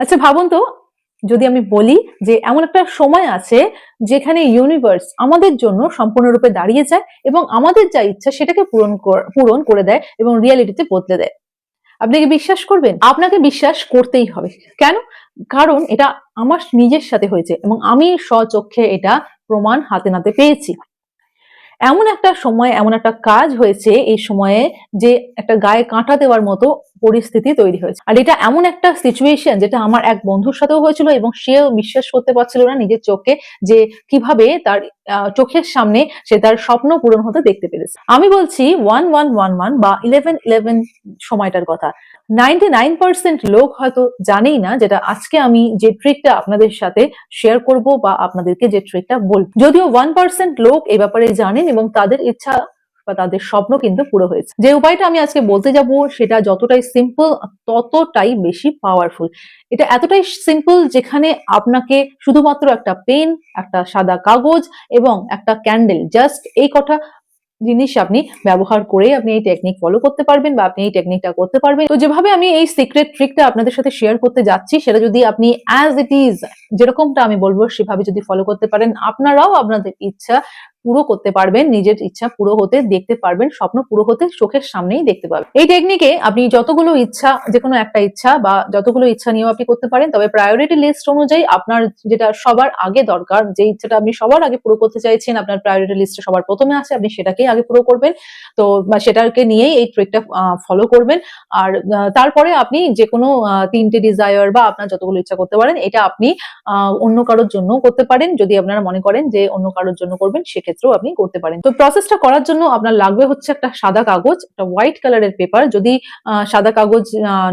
আচ্ছা ভাবুন তো, যদি আমি বলি যে এমন একটা সময় আছে যেখানে ইউনিভার্স আমাদের জন্য সম্পূর্ণরূপে দাঁড়িয়ে যায় এবং আমাদের যা ইচ্ছা সেটাকে পূরণ পূরণ করে দেয় এবং রিয়ালিটিতে বদলে দেয়। আপনি কি বিশ্বাস করবেন? আপনাকে বিশ্বাস করতেই হবে। কেন? কারণ এটা আমার নিজের সাথে হয়েছে এবং আমি স্বচক্ষে এটা প্রমাণ হাতে নাতে পেয়েছি। এমন একটা সময়, এমন একটা কাজ হয়েছে এই সময়ে যে একটা গায়ে কাঁটা দেওয়ার মতো পরিস্থিতি তৈরি হয়েছে। আর এটা এমন একটা সিচুয়েশন যেটা আমার এক বন্ধুর সাথেও হয়েছিল এবং সেও বিশ্বাস করতে পারছিল না নিজের চোখে যে কীভাবে তার চোখের সামনে সে তার স্বপ্ন পূরণ হতে দেখতে পেরেছে। আমি বলছি ওয়ান ওয়ান ওয়ান ওয়ান বা ইলেভেন ইলেভেন সময়টার কথা। নাইনটি নাইন পার্সেন্ট লোক হয়তো জানেই না যেটা আজকে আমি যে ট্রিকটা আপনাদের সাথে শেয়ার করব বা আপনাদেরকে যে ট্রিকটা বলব। যদিও ওয়ান পার্সেন্ট লোক এই ব্যাপারে জানেন এবং তাদের ইচ্ছা বা তাদের স্বপ্ন কিন্তু পুরো হয়েছে। যে উপায়টা আমি আজকে বলতে যাব, সেটা যতটাই সিম্পল ততটাই বেশি পাওয়ারফুল এটা এতটাই সিম্পল যেখানে আপনাকে শুধুমাত্র একটা পেন একটা সাদা কাগজ এবং একটা ক্যান্ডেল জাস্ট এই কটা জিনিস আপনি ব্যবহার করে আপনি এই টেকনিক ফলো করতে পারবেন বা আপনি এই টেকনিকটা করতে পারবেন। তো যেভাবে আমি এই সিক্রেট ট্রিকটা আপনাদের সাথে শেয়ার করতে যাচ্ছি, সেটা যদি আপনি অ্যাজ ইট ইজ যেরকমটা আমি বলব, সেভাবে যদি ফলো করতে পারেন, আপনারাও আপনাদের ইচ্ছা পুরো করতে পারবেন, নিজের ইচ্ছা পুরো হতে দেখতে পারবেন, স্বপ্ন পুরো হতে চোখের সামনেই দেখতে পাবেন। এই টেকনিকে আপনি যতগুলো ইচ্ছা যে কোনো একটা ইচ্ছা বা যতগুলো ইচ্ছা নিয়েও আপনি করতে পারেন, তবে প্রায়োরিটি লিস্ট অনুযায়ী আপনার যেটা সবার আগে দরকার, যে ইচ্ছাটা আপনি সবার আগে পুরো করতে চাইছেন, আপনার প্রায়োরিটি লিস্টে সবার প্রথমে আছে আপনি সেটাকেই আগে পুরো করবেন। তো সেটাকে নিয়েই এই ট্রিকটা ফলো করবেন। আর তারপরে আপনি যে কোনো তিনটে ডিজায়ার বা আপনার যতগুলো ইচ্ছা করতে পারেন, এটা আপনি অন্য কারোর জন্য করতে পারেন। যদি আপনারা মনে করেন যে অন্য কারোর জন্য করবেন সেক্ষেত্রেও আপনি করতে পারেন। তো প্রসেসটা করার জন্য আপনার লাগবে হচ্ছে একটা সাদা কাগজ, একটা হোয়াইট কালারের পেপার যদি সাদা কাগজ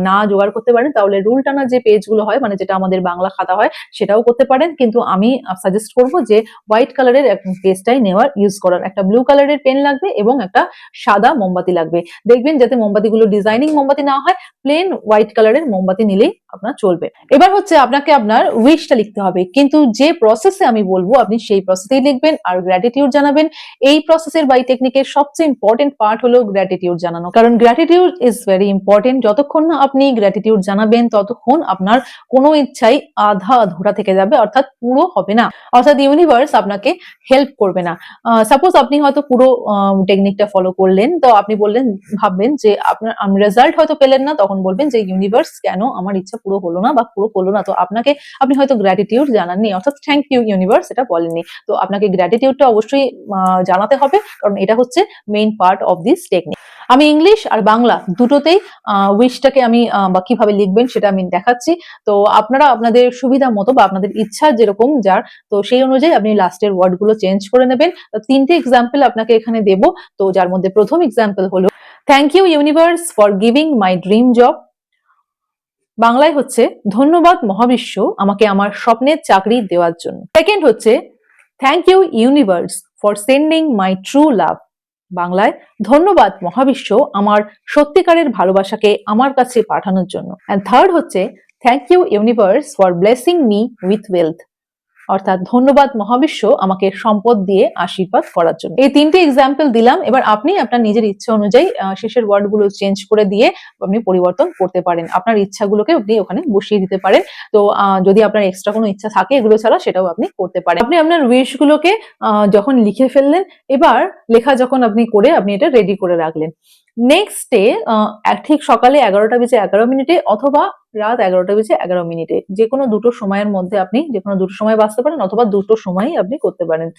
না জোগাড় করতে পারেন, তাহলে রুল টানা যে পেজগুলো হয় মানে যেটা আমাদের বাংলা খাতা হয়, সেটাও করতে পারেন। কিন্তু আমি সাজেস্ট করব যে হোয়াইট কালারের পেজটাই নেওয়ার ইউজ করার। একটা ব্লু কালারের পেন লাগবে এবং একটা সাদা মোমবাতি লাগবে। দেখবেন যাতে মোমবাতিগুলো ডিজাইনিং মোমবাতি না হয় প্লেন হোয়াইট কালারের মোমবাতি নিলেই আপনার চলবে। এবার হচ্ছে আপনাকে আপনার উইশটা লিখতে হবে। কিন্তু যে প্রসেসে আমি বলব, আপনি সেই প্রসেসেই লিখবেন আর গ্র্যাটিটিউড জানাবেন। এই প্রসেসের বাই টেকনিকের সবচেয়ে ইম্পর্টেন্ট পার্ট হলো গ্র্যাটিটিউড জানানো। কারণ গ্র্যাটিটিউড ইজ ভেরি ইম্পর্টেন্ট যতক্ষণ না আপনি গ্র্যাটিটিউড জানাবেন, ততক্ষণ আপনার কোনো ইচ্ছাই আধা আধুরা থেকে যাবে, অর্থাৎ পুরো হবে না। অর্থাৎ ইউনিভার্স আপনাকে হেল্প করবে না। সাপোজ আপনি হয়তো পুরো টেকনিকটা ফলো করলেন, তো আপনি বললেন, ভাববেন যে আপনার রেজাল্ট হয়তো পেলেন না, তখন বলবেন যে ইউনিভার্স কেন আমার ইচ্ছা পুরো হলো না বা পুরো করল না? তো আপনাকে, আপনি হয়তো গ্র্যাটিটিউড জানাননি, অর্থাৎ থ্যাংক ইউ ইউনিভার্স এটা বলেননি। তো আপনাকে গ্র্যাটিটিউডটা অবশ্যই আহ, জানাতে হবে কারণ এটা হচ্ছে main part of this technique আমি ইংলিশ আর বাংলা দুটোতেই উইশটাকে আমি বা কীভাবে লিখবেন সেটা আমি দেখাচ্ছি। তো আপনারা আপনাদের সুবিধা মতো বা আপনাদের ইচ্ছা যেরকম যার তো সেই অনুযায়ী আপনি লাস্টের ওয়ার্ডগুলো চেঞ্জ করে নেবেন। তিনটে এক্সাম্পল আপনাকে এখানে দেব তো যার মধ্যে প্রথম এক্সাম্পল হলো thank you universe for giving my dream job বাংলায় হচ্ছে ধন্যবাদ মহাবিশ্ব আমাকে আমার স্বপ্নের চাকরি দেওয়ার জন্য। সেকেন্ড হচ্ছে thank you universe for sending my true love বাংলায় ধন্যবাদ মহাবিশ্ব আমার সত্যিকারের ভালোবাসাকে আমার কাছে পাঠানোর জন্য। অ্যান্ড থার্ড হচ্ছে thank you universe for blessing me with wealth অর্থাৎ ধন্যবাদ মহাবিশ্ব আমাকে সম্পদ দিয়ে আশীর্বাদ করার জন্য। এই তিনটে এক্সাম্পল দিলাম এবার আপনি আপনার নিজের ইচ্ছা অনুযায়ী শেষের ওয়ার্ডগুলো চেঞ্জ করে দিয়ে আপনি পরিবর্তন করতে পারেন। আপনার ইচ্ছাগুলোকে আপনি ওখানে বসিয়ে দিতে পারেন। তো যদি আপনার এক্সট্রা কোনো ইচ্ছা থাকে এগুলো ছাড়া সেটাও আপনি করতে পারেন। আপনি আপনার উইশ গুলোকে আহ, যখন লিখে ফেললেন এবার লেখা যখন আপনি করে আপনি এটা রেডি করে রাখলেন। নেক্সট ডে ঠিক সকালে এগারোটা বেজে এগারো মিনিটে অথবা রাত এগারোটা বেজে এগারো মিনিটে। যে কোনো দুটো সময়ের মধ্যে আপনি যে কোনো দুটো সময় বাঁচতে পারেন অথবা দুটো সময়ই আপনি করতে পারেন।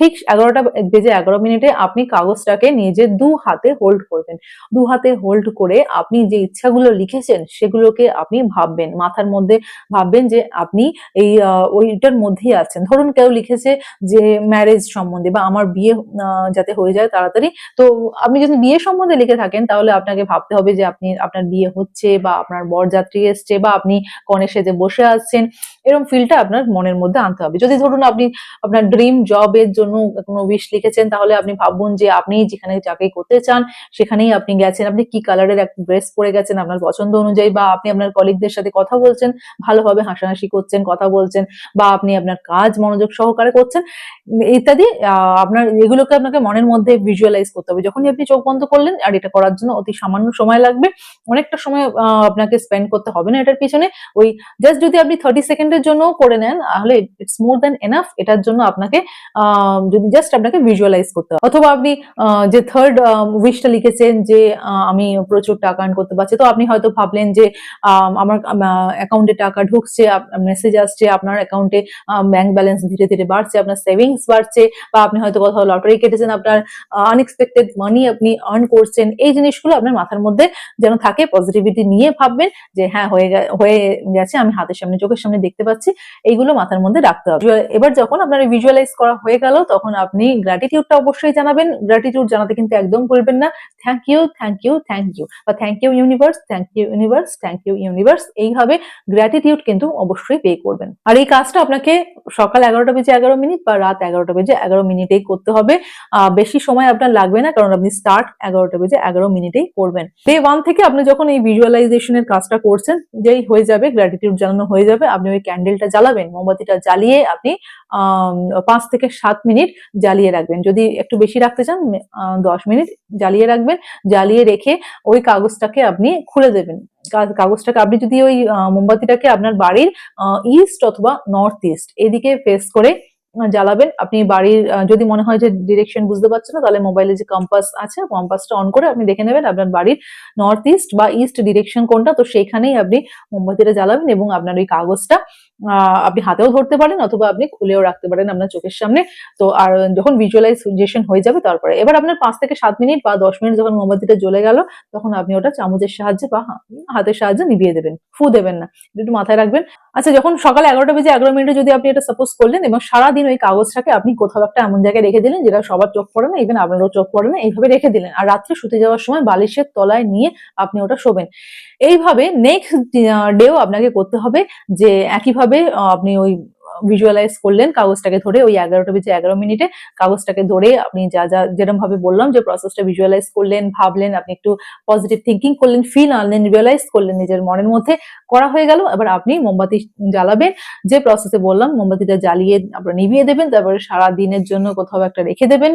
ঠিক এগারোটা বেজে এগারো মিনিটে আপনি কাগজটাকে নিজে দু হাতে হোল্ড করবেন। দু হাতে হোল্ড করে আপনি যে ইচ্ছাগুলো লিখেছেন সেগুলোকে আপনি ভাববেন। মাথার মধ্যে ভাববেন যে আপনি এই ওইটার মধ্যেই আছেন। ধরুন কেউ লিখেছে যে ম্যারেজ সম্বন্ধে বা আমার বিয়ে যাতে হয়ে যায় তাড়াতাড়ি। তো আপনি যদি বিয়ে সম্বন্ধে লিখে থাকেন তাহলে আপনাকে ভাবতে হবে যে আপনি, আপনার বিয়ে হচ্ছে বা আপনার বরযাত্রী এসছে বা আপনি কনে সেজে বসে আছেন। এরকম ফিলটা আপনার মনের মধ্যে আনতে হবে। যদি ধরুন আপনি আপনার ড্রিম ড্রিম জবের জন্য কোনো উইশ লিখেছেন, তাহলে আপনি ভাবুন যে আপনি যেখানে চাকরি করতে চান, সেখানেই আপনি গেছেন। আপনি কি কালারের এক ড্রেস পরে গেছেন আপনার পছন্দ অনুযায়ী বা আপনি আপনার কলিগদের সাথে কথা বলছেন, ভালোভাবে হাসাহাসি করছেন, কথা বলছেন বা আপনি আপনার কাজ মনোযোগ সহকারে করছেন, ইত্যাদি আপনার এগুলোকে আপনাকে মনের মধ্যে ভিজুয়ালাইজ করতে হবে। যখনই আপনি চোখ বন্ধ করলেন, আর এটা করার জন্য অতি সামান্য সময় লাগবে। অনেকটা সময় আপনাকে স্পেন্ড করতে হবে না এটার পিছনে। ওই জাস্ট যদি আপনি থার্টি সেকেন্ডের জন্য করে নেন, তাহলে ইটস মোর দ্যান এনাফ এটার জন্য আপনাকে আহ, যদি জাস্ট আপনাকে ভিজুয়ালাইজ করতে হবে অথবা আপনি যে থার্ড উইশটা লিখেছেন যে আমি প্রচুর টাকা আর্ন করতে পারছি তো আপনি হয়তো ভাবলেন যে আমার অ্যাকাউন্টে টাকা ঢুকছে মেসেজ আসছে আপনার অ্যাকাউন্টে ব্যাংক ব্যালেন্স ধীরে ধীরে বাড়ছে আপনার সেভিংস বাড়ছে বা আপনি হয়তো কোথাও লটারি কেটেছেন আপনার আনএক্সপেক্টেড মানি আপনি আর্ন করছেন এই জিনিসগুলো আপনার মাথার মধ্যে যেন থাকে পজিটিভিটি নিয়ে ভাববেন যে হ্যাঁ হয়ে হয়ে গেছে আমি হাতের সামনে চোখের সামনে দেখতে পাচ্ছি এইগুলো মাথার মধ্যে রাখতে হবে। এবার যখন আপনার ভিজুয়ালাইজ করা হয়ে গেল, তখন আপনি গ্র্যাটিটিউডটা অবশ্যই জানাবেন। গ্র্যাটিটিউড জানাতে কিন্তু একদম ভুলবেন না। Thank you thank you thank you বা thank you universe thank you universe thank you universe এইভাবে গ্র্যাটিটিউড কিন্তু অবশ্যই পে করবেন। আর এই কাজটা আপনাকে সকাল এগারোটা বেজে এগারো মিনিট বা রাত এগারোটা বেজে এগারো মিনিটেই করতে হবে। বেশি সময় আপনার লাগবে না, কারণ আপনি স্টার্ট এগারোটা বেজে এগারো মিনিটেই করবেন। ডে ওয়ান থেকে আপনি যখন এই ভিজুয়ালাইজেশনের কাজটা করছেন, যেই হয়ে যাবে গ্র্যাটিটিউড জানানো হয়ে যাবে। আপনি ওই ক্যান্ডেলটা জ্বালাবেন, মোমবাতিটা জ্বালিয়ে আপনি পাঁচ থেকে সাত মিনিট জ্বালিয়ে রাখবেন। যদি একটু বেশি রাখতে চান দশ মিনিট জ্বালিয়ে রাখবেন। জ্বালিয়ে রেখে ওই কাগজটাকে আপনি খুলে দেবেন। কাগজটাকে আপনি যদি ওই মোমবাতিটাকে আপনার বাড়ির ইস্ট অথবা নর্থ ইস্ট এদিকে ফেস করে জ্বালাবেন। আপনি বাড়ির যদি মনে হয় যে ডিরেকশন বুঝতে পারছেন না, তাহলে মোবাইলে যে কম্পাস আছে কম্পাসটা অন করে আপনি দেখে নেবেন আপনার বাড়ির নর্থ ইস্ট বা ইস্ট ডিরেকশন কোনটা। তো সেইখানেই আপনি মোমবাতিটা জ্বালাবেন এবং আপনার ওই কাগজটা আপনি হাতেও ধরতে পারেন অথবা আপনি খুলেও রাখতে পারেন আপনার চোখের সামনে। তো আর যখন ভিজুয়ালাইজেশন হয়ে যাবে তারপরে। এবার আপনার পাঁচ থেকে সাত মিনিট বা দশ মিনিট যখন মোমবাতিটা জ্বলে গেল, তখন আপনি ওটা চামচের সাহায্যে বা হাতের সাহায্যে নিভিয়ে দেবেন, ফু দেবেন না। একটু মাথায় রাখবেন। আচ্ছা যখন সকাল এগারোটা বেজে এগারো মিনিটে যদি আপনি এটা সাপোজ করলেন এবং সারাদিন ওই কাগজটাকে আপনি কোথাও একটা এমন জায়গায় রেখে দিলেন যেটা সবার চোখ পড়ে না ইভেন আপনারও চোখ পড়ে না, এইভাবে রেখে দিলেন। আর রাত্রে শুতে যাওয়ার সময় বালিশের তলায় নিয়ে আপনি ওটা শোবেন। এইভাবে নেক্সট ডেও আপনাকে করতে হবে যে একইভাবে আপনি ওই ভিজুয়ালাইজ করলেন কাগজটাকে ধরে ওই এগারোটা বেজে এগারো মিনিটে কাগজটাকে ধরে আপনি যা যা যেরকম ভাবে বললাম যে প্রসেসটা ভিজুয়ালাইজ করলেন, ভাবলেন, আপনি একটু পজিটিভ থিঙ্কিং করলেন ফিল আনলেন রিয়েলাইজ করলেন নিজের মনের মধ্যে করা হয়ে গেল। এবার আপনি মোমবাতি জ্বালাবেন, যে প্রসেসে বললাম মোমবাতিটা জ্বালিয়ে আপনার নিভিয়ে দেবেন, তারপরে সারা দিনের জন্য কোথাও একটা রেখে দেবেন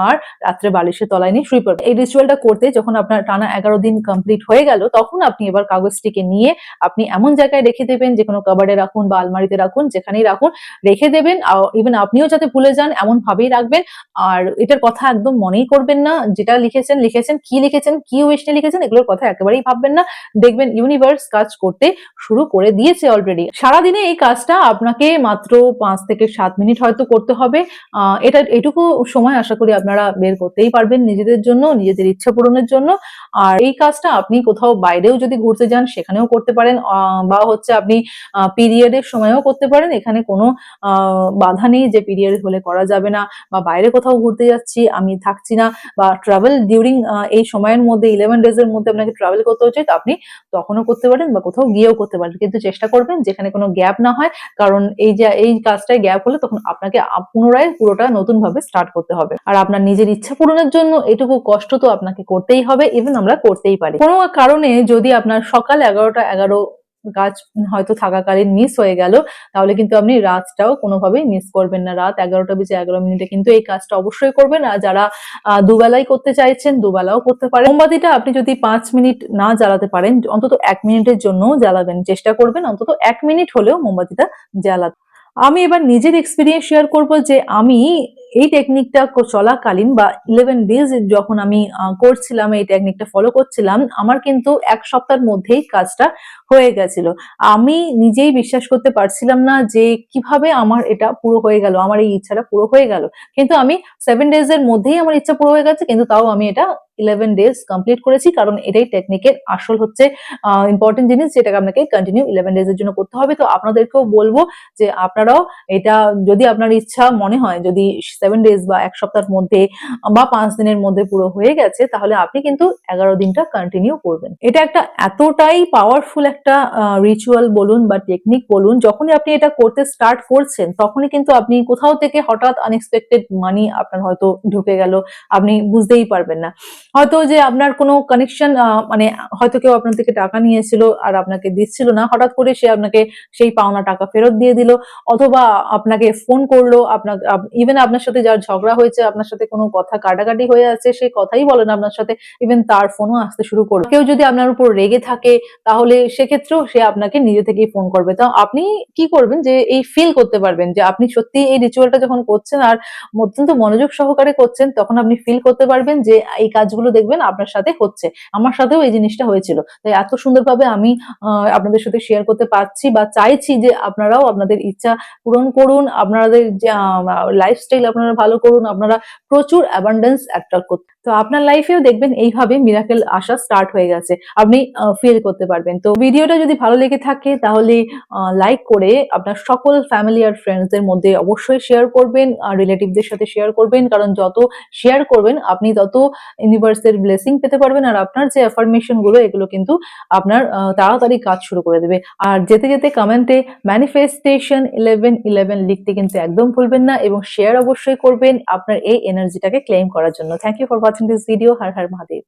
আর রাত্রে বালিশের তলায় নিয়ে শুয়ে পড়বেন এই রিচুয়ালটা করতে যখন আপনার টানা এগারো দিন কমপ্লিট হয়ে গেল, তখন আপনি এবার কাগজটিকে নিয়ে আপনি এমন জায়গায় রেখে দেবেন যে কোনো কাবার্ডে রাখুন বা আলমারিতে রাখুন, যেখানেই রাখুন, রেখে দেবেন। ইভেন আপনিও যাতে ভুলে যান এমন ভাবেই রাখবেন। আর এটার কথা একদম মনেই করবেন না, যেটা লিখেছেন লিখেছেন, কি লিখেছেন, কি উইশ নিয়ে লিখেছেন, এগুলোর কথা একেবারেই ভাববেন না। দেখবেন ইউনিভার্স কাজ করতে শুরু করে দিয়েছে অলরেডি সারাদিনে এই কাজটা আপনাকে মাত্র পাঁচ থেকে সাত মিনিট হয়তো করতে হবে। এটা, এটুকু সময় আশা করি আপনারা বের করতেই পারবেন নিজেদের জন্য, নিজেদের ইচ্ছা পূরণের জন্য। আর এই কাজটা আপনি কোথাও বাইরেও যদি ঘুরতে যান, সেখানেও করতে পারেন। বা হচ্ছে আপনি পিরিয়ডের সময়ও করতে পারেন। এখানে কোনো বাধা নেই যে পিরিয়ড হলে করা যাবে না বা বাইরে কোথাও ঘুরতে যাচ্ছি, আমি থাকছি না বা ট্রাভেল ডিউরিং এই সময়ের মধ্যে ইলেভেন ডেজ এর মধ্যে আপনাকে ট্রাভেল করতে হচ্ছে আপনি তখনও করতে পারেন বা কোথাও গিয়েও করতে পারেন। কিন্তু চেষ্টা করবেন যেখানে কোনো গ্যাপ না হয়, কারণ এই যে, এই কাজটায় গ্যাপ হলে তখন আপনাকে পুনরায় পুরোটা নতুন ভাবে স্টার্ট করতে হবে। আর আপনার নিজের ইচ্ছা পূরণের জন্য এটুকু কষ্ট তো আপনাকে করতেই হবে ইভেন আমরা করতেই পারি। কোনো কারণে যদি আপনার সকাল এগারোটা এগারো কাজ হয়তো থাকাকালীন মিস হয়ে গেল, তাহলে কিন্তু আপনি রাতটাও কোনোভাবেই মিস করবেন না। রাত এগারোটা বেজে এগারো মিনিটে কিন্তু এই কাজটা অবশ্যই করবেন। আর যারা দুবেলাই করতে চাইছেন, দুবেলাও করতে পারেন। মোমবাতিটা আপনি যদি পাঁচ মিনিট না জ্বালাতে পারেন, অন্তত এক মিনিটের জন্য জ্বালাবেন। চেষ্টা করবেন অন্তত এক মিনিট হলেও মোমবাতিটা জ্বালাতে। আমি এবার নিজের এক্সপিরিয়েন্স শেয়ার করব যে আমি এই টেকনিকটা চলাকালীন বা ইলেভেন ডেজ যখন আমি করছিলাম, এই টেকনিকটা ফলো করছিলাম, আমার কিন্তু এক সপ্তাহের মধ্যেই কাজটা হয়ে গেছিল। আমি নিজেই বিশ্বাস করতে পারছিলাম না যে কীভাবে আমার এটা পুরো হয়ে গেল, আমার এই ইচ্ছাটা পুরো হয়ে গেল। কিন্তু আমি সেভেন ডেজ এর মধ্যেই আমার ইচ্ছা পুরো হয়ে গেছে, কিন্তু তাও আমি এটা ইলেভেন ডেজ কমপ্লিট করেছি, কারণ এটাই টেকনিকের আসল হচ্ছে ইম্পর্টেন্ট জিনিস যেটাকে আপনাকে কন্টিনিউ ইলেভেন ডেজের জন্য করতে হবে। তো আপনাদেরকেও বলব যে আপনারাও এটা যদি আপনার ইচ্ছা মনে হয়, যদি সেভেন ডেজ বা এক সপ্তাহের মধ্যে বা পাঁচ দিনের মধ্যে পুরো হয়ে গেছে, তাহলে আপনি কিন্তু এগারো দিনটা কন্টিনিউ করবেন। এটা একটা এতটাই পাওয়ারফুল একটা রিচুয়াল বলুন বা টেকনিক বলুন, যখনই আপনি এটা করতে স্টার্ট করছেন, তখনই কিন্তু আপনি কোথাও থেকে হঠাৎ আনএক্সপেক্টেড মানি আপনার হয়তো ঢুকে গেল, আপনি বুঝতেই পারবেন না। হয়তো যে আপনার কোনো কানেকশন মানে হয়তো কেউ আপনার থেকে টাকা নিয়েছিল আর আপনাকে দিচ্ছিল না, হঠাৎ করে সে আপনাকে সেই পাওনা টাকা ফেরত দিয়ে দিল। অথবা আপনাকে ফোন করল, আপনার ইভেন আপনার সাথে যার ঝগড়া হয়েছে, আপনার সাথে কোনো কথা কাটাকাটি হয়ে আছে সেই কথাই বলে না আপনার সাথে ইভেন তার ফোনও আসতে শুরু করল। কেউ যদি আপনার উপর রেগে থাকে, তাহলে সেক্ষেত্রেও সে আপনাকে নিজে থেকেই ফোন করবে। তো আপনি কি করবেন যে এই ফিল করতে পারবেন যে আপনি সত্যি এই রিচুয়ালটা যখন করছেন আর অত্যন্ত মনোযোগ সহকারে করছেন, তখন আপনি ফিল করতে পারবেন যে এই কাজগুলো দেখবেন আপনার সাথে হচ্ছে। আমার সাথেও এই জিনিসটা হয়েছিল। তাই এত সুন্দরভাবে আমি আপনাদের সাথে শেয়ার করতে পারছি বা চাইছি যে আপনারাও আপনাদের ইচ্ছা পূরণ করুন, আপনাদের লাইফস্টাইল আপনারা ভালো করুন, আপনারা প্রচুর অ্যাবান্ডেন্স অ্যাট্রাক্ট করতে তো আপনার লাইফেও দেখবেন এইভাবে মিরাকেল আসা স্টার্ট হয়ে গেছে। আপনি ফিল করতে পারবেন। তো ভিডিওটা যদি ভালো লেগে থাকে, তাহলে লাইক করে আপনার সকল ফ্যামিলি আর ফ্রেন্ডসদের মধ্যে অবশ্যই শেয়ার করবেন, আর রিলেটিভদের সাথে শেয়ার করবেন, কারণ যত শেয়ার করবেন, আপনি তত ইউনিভার্সের ব্লেসিং পেতে পারবেন, আর আপনার যে অ্যাফার্মেশনগুলো, এগুলো কিন্তু আপনার তাড়াতাড়ি কাজ শুরু করে দেবে। আর যেতে যেতে কমেন্টে ম্যানিফেস্টেশন ইলেভেন ইলেভেন লিখতে কিন্তু একদম ভুলবেন না, এবং শেয়ার অবশ্যই করবেন আপনার এই এনার্জিটাকে ক্লেম করার জন্য। Thank you for watching this video Har Har Mahadev